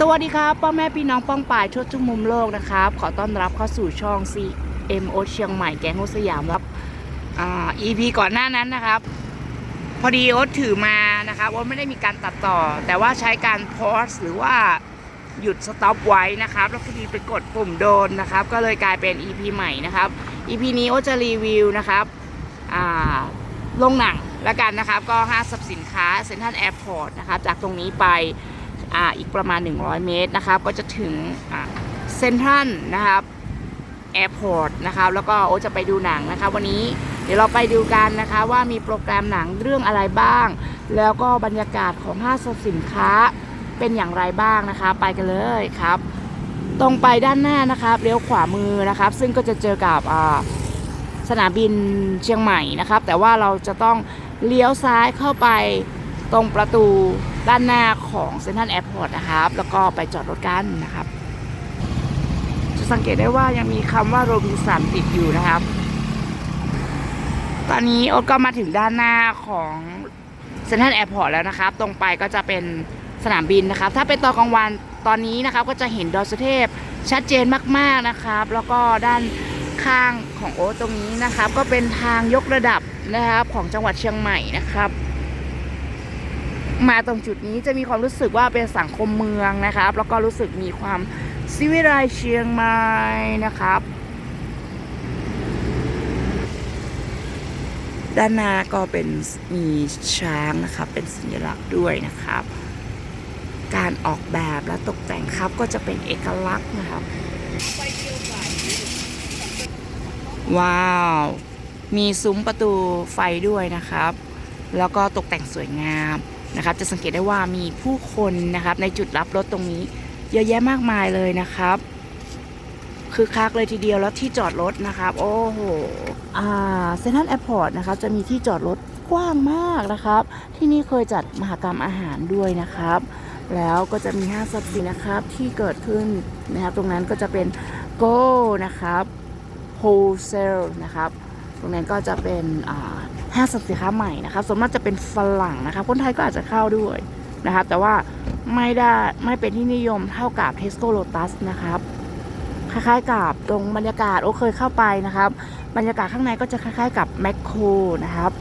สวัสดีครับพ่อแม่พี่น้องป้องป่ายทั่วทุกมุมโลกนะครับ ขอต้อนรับเข้าสู่ช่อง CMO เชียงใหม่แก๊งโฮสยามครับอ่า EP ก่อนหน้านั้นนะครับ พอดีโอ๊ตถือมานะครับโอ๊ตไม่ได้มีการตัดต่อ แต่ว่าใช้การพอสหรือว่าหยุดสต็อปไว้นะครับ แล้วพอดีไปกดปุ่มโดนนะครับ ก็เลยกลายเป็น EP ใหม่นะครับ EP นี้โอ๊ตจะรีวิวนะครับอ่าโรงหนังละกันนะครับ ก็ห้างสรรพสินค้าเซ็นทรัลแอร์พอร์ตนะครับ จากตรงนี้ไป อ่าอีกประมาณ 100 เมตรนะครับก็จะถึงเซ็นทรัลนะครับแอร์พอร์ตนะครับแล้วก็โอจะไปดูหนังนะคะวันนี้เดี๋ยวเราไปดูกันนะคะว่ามีโปรแกรมหนังเรื่องอะไรบ้าง แล้วก็บรรยากาศของห้างสรรพสินค้าเป็นอย่างไรบ้างนะคะ ไปกันเลยครับ ตรงไปด้านหน้านะครับเลี้ยวขวามือนะครับ ซึ่งก็จะเจอกับสนามบินเชียงใหม่นะครับ แต่ว่าเราจะต้องเลี้ยวซ้ายเข้าไปตรงประตู ด้านหน้าของเซ็นทรัลแอร์พอร์ตนะครับ แล้วก็ไปจอดรถกันนะครับ จะสังเกตได้ว่ายังมีคำว่าโรบินสันติดอยู่นะครับ ตอนนี้โอ๊ตก็มาถึงด้านหน้าของเซ็นทรัลแอร์พอร์ตแล้วนะครับ ตรงไปก็จะเป็นสนามบินนะครับ ถ้าเป็นตอนกลางวันตอนนี้นะครับก็จะเห็นดอยสุเทพชัดเจนมากๆนะครับ แล้วก็ด้านข้างของโอ๊ตตรงนี้นะครับ ก็เป็นทางยกระดับนะครับของจังหวัดเชียงใหม่นะครับ มาตรงจุดนี้จะมีความรู้สึกว่าเป็นสังคมเมืองนะครับ แล้วก็รู้สึกมีความซิวิไลเชียงใหม่นะครับ ด้านหน้าก็เป็นมีช้างนะครับ เป็นสัญลักษณ์ด้วยนะครับ การออกแบบและตกแต่งครับก็จะเป็นเอกลักษณ์นะครับ ว้าว มีซุ้มประตูไฟด้วยนะครับ แล้วก็ตกแต่งสวยงาม นะครับ จะสังเกตได้ว่ามีผู้คนนะครับ ในจุดรับรถตรงนี้ เยอะแยะมากมายเลยนะครับคือคักเลยทีเดียวแล้วที่จอดรถนะครับ โอ้โหอ่าเซนทรัลแอร์พอร์ตนะครับจะมีที่จอดรถกว้างมากนะครับ ที่นี่เคยจัดมหกรรมอาหารด้วยนะครับ แล้วก็จะมีห้างสรรพสินนะครับที่เกิดขึ้นนะครับ ตรงนั้นก็จะเป็น Go นะครับ Wholesale นะครับ ตรงนั้นก็จะเป็นอ่า ห้างสรรพสินค้าใหม่นะครับส่วนมากจะเป็นฝรั่งนะครับคนไทยก็อาจจะเข้าด้วยนะครับแต่ว่าไม่ได้ไม่เป็นที่นิยมเท่ากับ Tesco Lotus นะครับคล้ายๆกับตรงบรรยากาศโอเคยเข้าไปนะครับ บรรยากาศข้างในก็จะคล้ายๆกับแมคโครนะครับ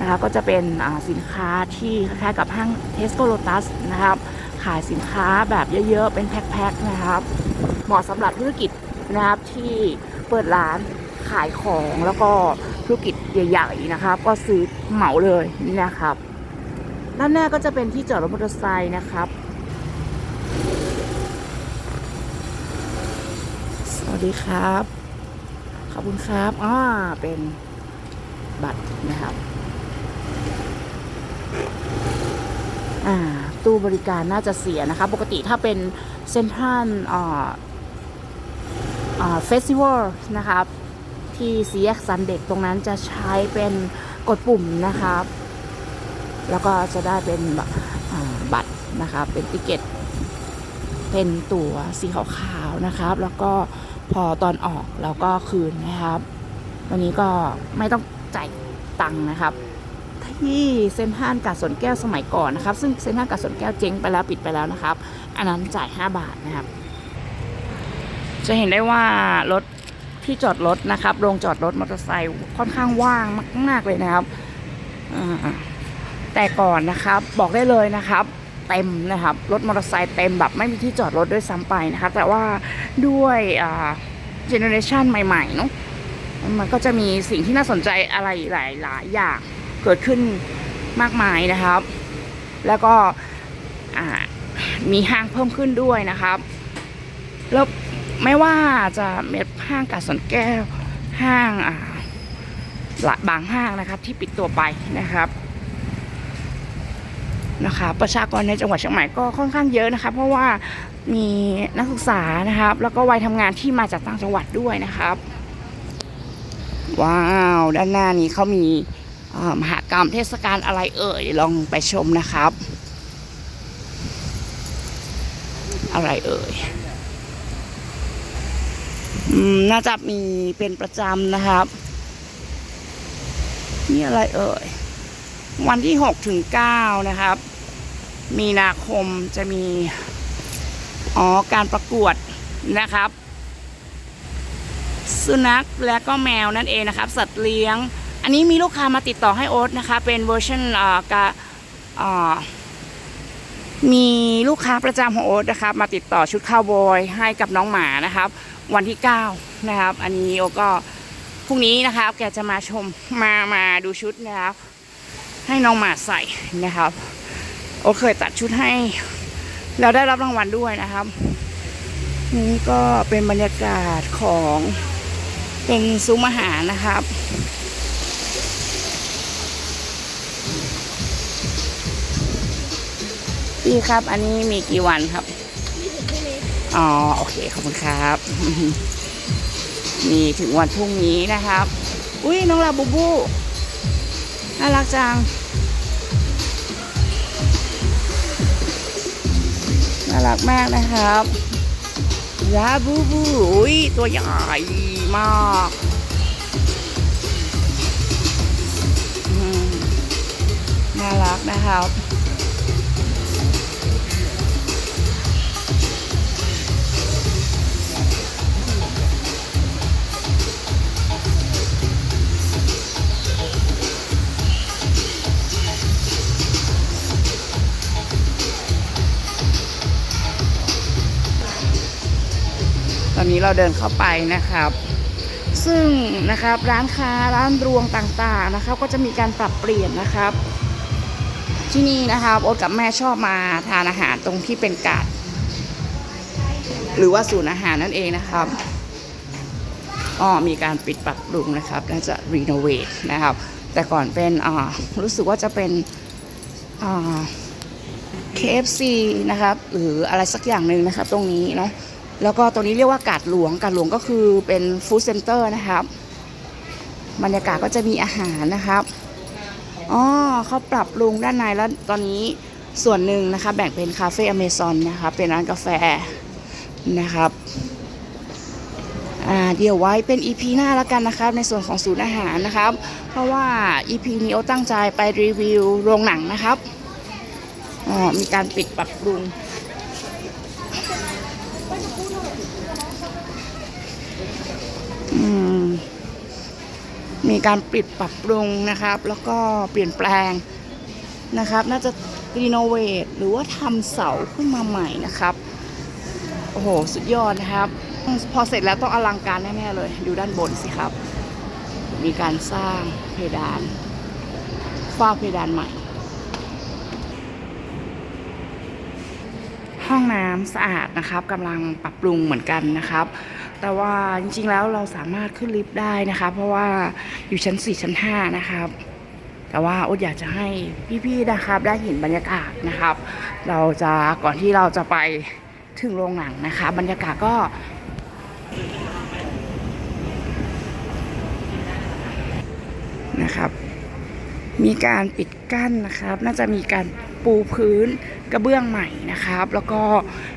นะคะก็จะเป็นสินค้าที่คล้ายๆกับห้าง Tesco Lotus นะครับ ขายสินค้าแบบเยอะๆ เป็นแพ็คๆนะครับ เหมาะสำหรับธุรกิจนะครับที่เปิดร้านขายของแล้วก็ ธุรกิจใหญ่ๆนะครับ ก็ซื้อเหมาเลยนี่นะครับด้านหน้าก็จะเป็นที่จอดรถมอเตอร์ไซค์นะครับ สวัสดีครับ ขอบคุณครับอ่าเป็นบัตรนะครับ อ่า ตู้บริการน่าจะเสียนะคะ ปกติถ้าเป็นเซ็นทรัลอ่าอ่าเฟสติวัลนะครับ ที่ซีแยกซันเด็กตรงนั้นจะใช้เป็นกดปุ่มนะครับ แล้วก็จะได้เป็นแบบบัตรนะครับเป็นติเกตเป็นตั๋วสีขาวๆนะครับ แล้วก็พอตอนออกเราก็คืนนะครับ วันนี้ก็ไม่ต้องจ่ายตังค์นะครับ ที่เซ็นทรัลกาดสนแก้วสมัยก่อนนะครับ ซึ่งเซ็นทรัลกาดสนแก้วเจ๊งไปแล้วปิดไปแล้วนะครับ อันนั้นจ่าย 5 บาทนะครับ จะเห็นได้ว่ารถ ที่จอดรถนะครับโรงจอดรถมอเตอร์ไซค์ค่อนข้างว่างมาก ๆ เลยนะครับแต่ก่อนนะครับบอกได้เลยนะครับ เต็มนะครับรถมอเตอร์ไซค์เต็มแบบไม่มีที่จอดรถด้วยซ้ำไปนะครับแต่ว่าด้วยเจเนอเรชันใหม่ๆเนาะมันก็จะมีสิ่งที่น่าสนใจอะไรหลาย ๆ อย่างเกิดขึ้นมากมายนะครับ แล้วก็มีห้างเพิ่มขึ้นด้วยนะครับ แล้ว ไม่ว่าจะเม็ดห้างกาดสวนแก้วห้างอ่าหลบางห้างนะครับ ที่ปิดตัวไปนะครับนะคะ ประชากรในจังหวัดเชียงใหม่ก็ค่อนข้างเยอะนะคะ เพราะว่ามีนักศึกษานะครับ แล้วก็วัยทำงานที่มาจากต่างจังหวัดด้วยนะครับ ว้าวด้านหน้านี้เขามีมหากรรมเทศกาลอะไรเอ่ยลองไปชมนะครับ อะไรเอ่ย น่าจะมีเป็นประจำนะครับ นี่อะไรเอ่ย วันที่6ถึง9นะครับ มีนาคมจะมี อ๋อ การประกวดนะครับ สุนัขและก็แมวนั่นเองนะครับ สัตว์เลี้ยง อันนี้มีลูกค้ามาติดต่อให้โอ๊ตนะคะ เป็นเวอร์ชันอ่ากะอ่า มีลูกค้าประจำของโอ๊ตนะครับ มาติดต่อชุดคาวบอยให้กับน้องหมานะครับ วันที่ 9 นะครับ อันนี้โอ๊ตก็พรุ่งนี้นะครับ แกจะมาชมมามาดูชุดนะครับ ให้น้องหมาใส่นะครับ โอ๊ตเคยตัดชุดให้แล้วได้รับรางวัลด้วยนะครับ นี่ก็เป็นบรรยากาศของเป็นซุ้มอาหารนะครับ พี่ครับ อันนี้มีกี่วันครับอ๋อโอเคขอบคุณครับ มีถึงวันพรุ่งนี้นะครับ อุ้ยน้องลาบูบูน่ารักจังน่ารักมากนะครับลาบูบูอุ้ยตัวใหญ่มากน่ารักนะครับ นี้เราเดินเข้าไปนะครับ ซึ่งนะครับร้านค้าร้านรวงต่างๆนะครับ ก็จะมีการปรับเปลี่ยนนะครับ ที่นี่นะครับโอ๊ตกับแม่ชอบมาทานอาหารตรงที่เป็นกาดหรือว่าศูนย์อาหารนั่นเองนะครับอ๋อมีการปิดปรับปรุงนะครับน่าจะรีโนเวทนะครับ แต่ก่อนเป็นอ่ารู้สึกว่าจะเป็นอ่า KFC นะครับ หรืออะไรสักอย่างหนึ่งนะครับตรงนี้เนาะ แล้วก็ตรงนี้เรียกว่ากาดหลวงกาดหลวงก็คือเป็นฟู้ดเซ็นเตอร์นะครับ บรรยากาศก็จะมีอาหารนะครับอ๋อเขาปรับปรุงด้านในแล้วตอนนี้ส่วนหนึ่งนะคะ แบ่งเป็นคาเฟ่อเมซอนนะคะเป็นร้านกาแฟนะครับอ่าเดี๋ยวไว้เป็น EP หน้าแล้วกันนะครับ ในส่วนของศูนย์อาหารนะครับ เพราะว่า EP นี้โอตั้งใจไปรีวิวโรงหนังนะครับอ๋อมีการปิดปรับปรุง มีการปิดปรับปรุงนะครับ แล้วก็เปลี่ยนแปลงนะครับ น่าจะรีโนเวทหรือว่าทำเสาขึ้นมาใหม่นะครับ โอ้โห สุดยอดนะครับ พอเสร็จแล้วต้องอลังการแน่ๆเลย ดูด้านบนสิครับ มีการสร้างเพดานฝ้าเพดานใหม่ ห้องน้ำสะอาดนะครับกำลังปรับปรุงเหมือนกันนะครับ แต่ว่าจริงๆแล้วเราสามารถขึ้นลิฟต์ได้นะคะ เพราะว่าอยู่ชั้น 4 ชั้น 5 นะครับ แต่ว่าโอ๊ตอยากจะให้พี่ๆนะครับ ได้เห็นบรรยากาศนะครับ เราจะก่อนที่เราจะไปถึงโรงหนังนะคะ บรรยากาศก็นะครับ มีการปิดกั้นนะครับ น่าจะมีการปูพื้นกระเบื้องใหม่นะครับ แล้วก็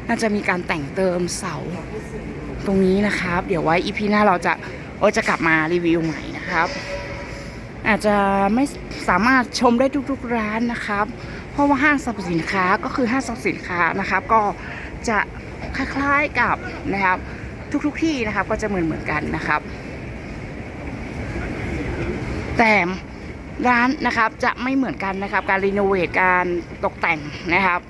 น่าจะมีการแต่งเติมเสา ตรงนี้นะครับ เดี๋ยวไว้อีพีหน้าเราจะโอจะกลับมารีวิวใหม่นะครับ อาจจะไม่สามารถชมได้ทุกๆร้านนะครับ เพราะว่าห้างสรรพสินค้าก็คือห้างสรรพสินค้านะครับ ก็จะคล้ายๆกับนะครับ ทุกๆที่นะครับก็จะเหมือนเหมือนๆกันนะครับ แต่ร้านนะครับจะไม่เหมือนกันนะครับ การรีโนเวทการตกแต่งนะครับ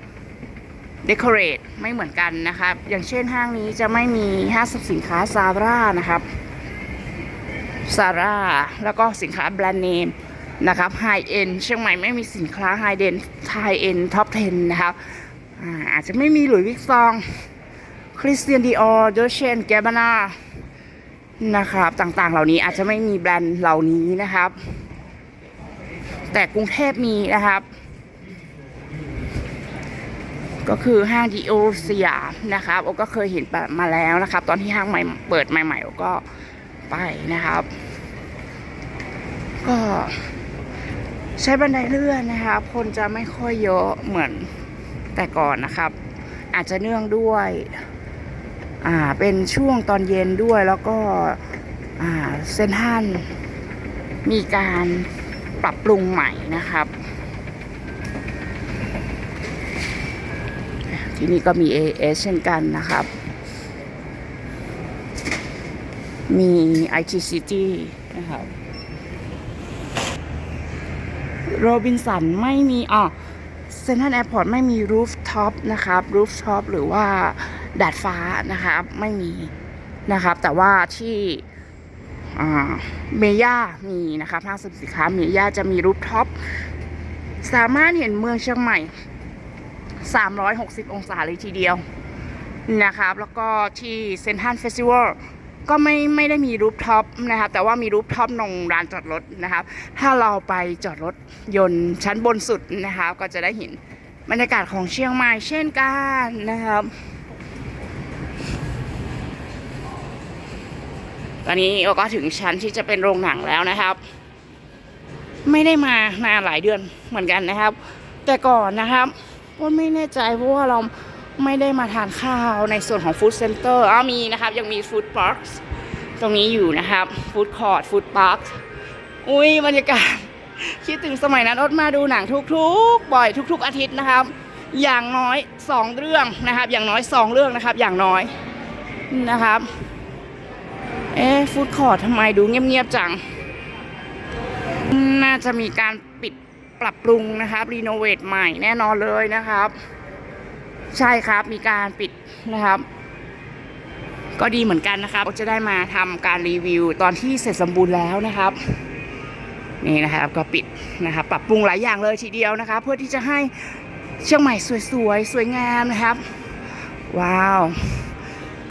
เดคอเรทไม่เหมือนกันนะครับ อย่างเช่นห้างนี้จะไม่มีห้างสรรพสินค้าซาร่านะครับซาร่าแล้วก็สินค้าแบรนด์เนมนะครับไฮเอ็นเชียงใหม่ไม่มีสินค้าไฮเดนไฮเอ็นท็อป10 นะครับอาอาจจะไม่มีหลุยส์วิกซองคริสเตียนดีออร์โดเชนแกบานานะครับต่างๆ เหล่านี้อาจจะไม่มีแบรนด์เหล่านี้นะครับ แต่กรุงเทพมีนะครับ ก็คือห้างดีโอสยามนะครับโอก็เคยเห็นมาแล้วนะครับ ตอนที่ห้างใหม่เปิดใหม่ๆโอก็ไปนะครับ ก็ใช้บันไดเลื่อนนะครับ คนจะไม่ค่อยเยอะเหมือนแต่ก่อนนะครับ อาจจะเนื่องด้วยอ่าเป็นช่วงตอนเย็นด้วยแล้วก็อ่าเซนทันมีการปรับปรุงใหม่นะครับ ที่นี่ก็มี AS เช่นกันนะครับ มี IT City นะครับโรบินสันไม่มีอ่อเซนทรัลแอร์พอร์ตไม่มีรูฟท็อปนะครับรูฟท็อปหรือว่าดาดฟ้านะครับไม่มีนะครับ แต่ว่าที่เมย่ามีนะครับห้างสรรพสินค้าเมย่าจะมีรูฟท็อปสามารถเห็นเมืองเชียงใหม่ 360 องศาเลยทีเดียวนะครับ แล้วก็ที่เซนทรัลเฟสติวัลก็ไม่ไม่ได้มีรูฟท็อปนะครับแต่ว่ามีรูฟท็อปตรงลานจอดรถนะครับ ถ้าเราไปจอดรถยนต์ชั้นบนสุดนะครับก็จะได้เห็นบรรยากาศของเชียงใหม่เช่นกันนะครับ ตอนนี้เราก็ถึงชั้นที่จะเป็นโรงหนังแล้วนะครับ ไม่ได้มานานหลายเดือนเหมือนกันนะครับ แต่ก่อนนะครับ ว่าไม่แน่ใจเพราะว่าเราไม่ได้มาทานข้าวในส่วนของฟู้ดเซ็นเตอร์อ้ามีนะครับ ยังมีฟู้ดพาร์คตรงนี้อยู่นะครับฟู้ดคอร์ t ฟู้ดพาร์คอุ้ยบรรยากาศ คิดถึงสมัยนั้นอดมาดูหนังทุกๆ บ่อยทุก ๆ อาทิตย์นะครับ อย่างน้อย 2 เรื่องนะครับ อย่างน้อย 2 เรื่องนะครับ อย่างน้อยนะครับเอ๊ฟู้ดคอร์ t ทำไมดูเงียบๆจัง น่าจะมีการ ปรับปรุงนะครับรีโนเวทใหม่แน่นอนเลยนะครับ ใช่ครับมีการปิดนะครับ ก็ดีเหมือนกันนะครับจะได้มาทำการรีวิวตอนที่เสร็จสมบูรณ์แล้วนะครับนี่นะครับก็ปิดนะครับปรับปรุงหลายอย่างเลยทีเดียวนะคะ เพื่อที่จะให้เชียงใหม่สวยๆสวยงามนะครับ ว้าว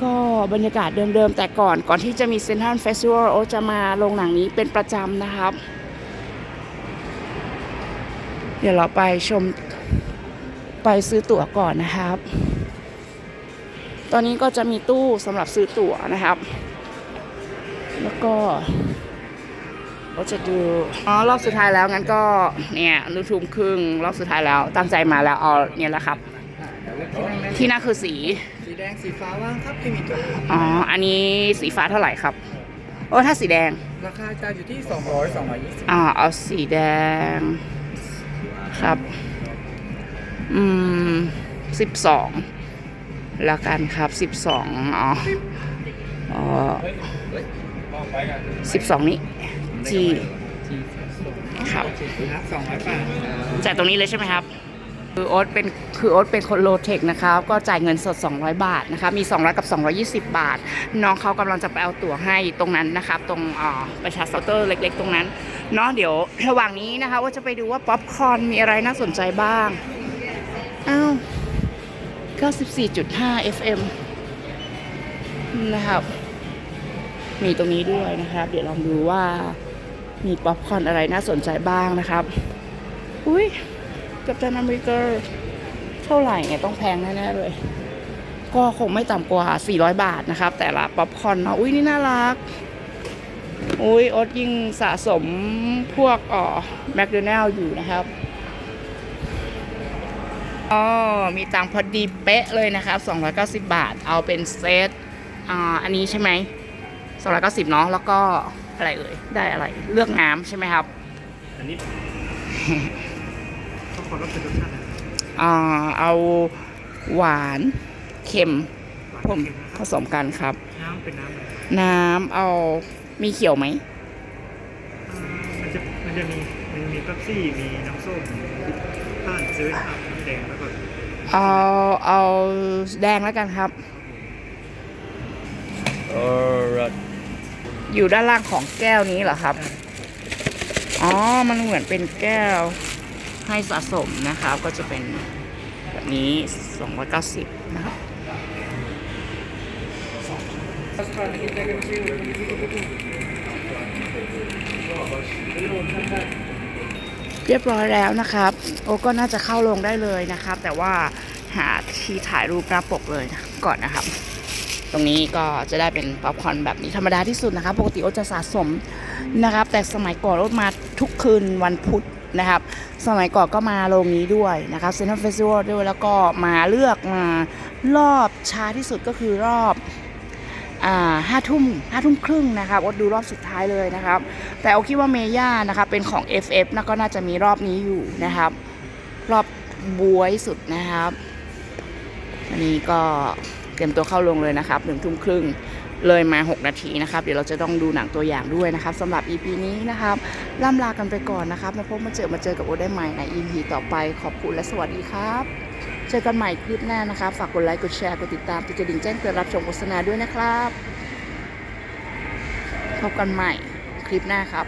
ก็บรรยากาศเดิมๆ แต่ก่อนก่อนที่จะมีเซนทรัลเฟสติวัลโอจะมาโรงหนังนี้เป็นประจำนะครับ เดี๋ยวเราไปชมไปซื้อตั๋วก่อนนะครับ ตอนนี้ก็จะมีตู้สำหรับซื้อตั๋วนะครับ แล้วก็เราจะดู อ๋อ รอบสุดท้ายแล้ว งั้นก็เนี่ยรูทุ่มครึ่ง รอบสุดท้ายแล้ว ตั้งใจมาแล้ว เอาเนี่ยแหละครับ ที่นั่นคือสี สีแดง สีฟ้าว่างครับที่มีตัวอ๋อ อันนี้สีฟ้าเท่าไหร่ครับ โอ้ ถ้าสีแดง ราคาจะอยู่ที่ 200 220อ่าเอาสีแดง ครับ อืมสิบสองแล้วกันครับสิบสองอ๋ออ๋อสิบสองนี้จีครับครับ200บาทจ่ายตรงนี้เลยใช่ไหมครับ คือโอ๊ตเป็นคือโอ๊ตเป็นคนโลเทคนะครับก็จ่ายเงินสด 200 บาทนะครับมี 200 กับ 220 บาท น้องเขากำลังจะไปเอาตั๋วให้ตรงนั้นนะครับตรงอ่าประชาเคาน์เตอร์เล็ก ๆ ตรงนั้นเนาะเดี๋ยวระหว่างนี้นะคะว่าจะไปดูว่าป๊อปคอร์นมีอะไรน่าสนใจบ้างอ้าว94.5 FM นะครับ มีตรงนี้ด้วยนะครับ เดี๋ยวลองดูว่ามีป๊อปคอร์นอะไรน่าสนใจบ้างนะครับ อุ้ย กับตันอเมริกาเท่าไหร่เนี่ยต้องแพงแน่ๆเลย ก็คงไม่ต่ำกว่า 400 บาทนะครับ แต่ละป๊อปคอร์นเนาะอุ้ยนี่น่ารัก อุ้ยอ๊ตยิ่งสะสมพวกอ๋อแมคโดนัลล์อยู่นะครับอ๋อมีตังพอดีเป๊ะเลยนะครับ 290 บาท เอาเป็นเซตอ่าอันนี้ใช่ไหม290เนาะแล้วก็อะไรเอ่ย ได้อะไร เลือกน้ำใช่ไหมครับ อันนี้ ขอรับเป็นรสชาติอ่าเอาหวานเค็มผมผสมกันครับ น้ำเป็นน้ำอะไรน้ำเอามีเขียวไหมมันจะมันจะมีมันมีเป๊ปซี่มีน้ำส้มต้านซื้อน้ำแดงแล้วก็เอาเอาแดงแล้วกันครับเอออยู่ด้านล่างของแก้วนี้เหรอครับ อ๋อ มันเหมือนเป็นแก้ว ให้สะสมนะครับก็จะเป็นแบบนี้ 290 นะครับเรียบร้อยแล้วนะครับ โอก็น่าจะเข้าลงได้เลยนะครับ แต่ว่าหาที่ถ่ายรูปหน้าปกเลยนะก่อนนะครับ ตรงนี้ก็จะได้เป็นป๊อปคอร์นแบบนี้ธรรมดาที่สุดนะครับ ปกติโอจะสะสมนะครับ แต่สมัยก่อนโอมาทุกคืนวันพุธ นะครับ สมัยก่อนก็มาโรงนี้ด้วยนะครับเซนทรัลเฟสติวัลด้วยแล้วก็มาเลือกมารอบช้าที่สุดก็คือรอบห้าทุ่มห้าทุ่มครึ่งนะครับอดูรอบสุดท้ายเลยนะครับ แต่โอคิดว่าเมย่านะครับเป็นของ FF นะก็น่าจะมีรอบนี้อยู่นะครับ รอบบวยสุดนะครับ อันนี้ก็เตรียมตัวเข้าลงเลยนะครับหนึ่งทุ่มครึ่ง เลยมา 6 นาทีนะครับ เดี๋ยวเราจะต้องดูหนังตัวอย่างด้วยนะครับสำหรับ EP นี้นะครับล่ำลากันไปก่อนนะครับ มาพบมาเจอมาเจอกับโอได้ใหม่ใน EP ต่อไปขอบคุณและสวัสดีครับ เจอกันใหม่คลิปหน้านะครับ ฝากกดไลค์กดแชร์กดติดตามติดกระดิ่งแจ้งเตือนรับชมโฆษณาด้วยนะครับ พบกันใหม่คลิปหน้าครับ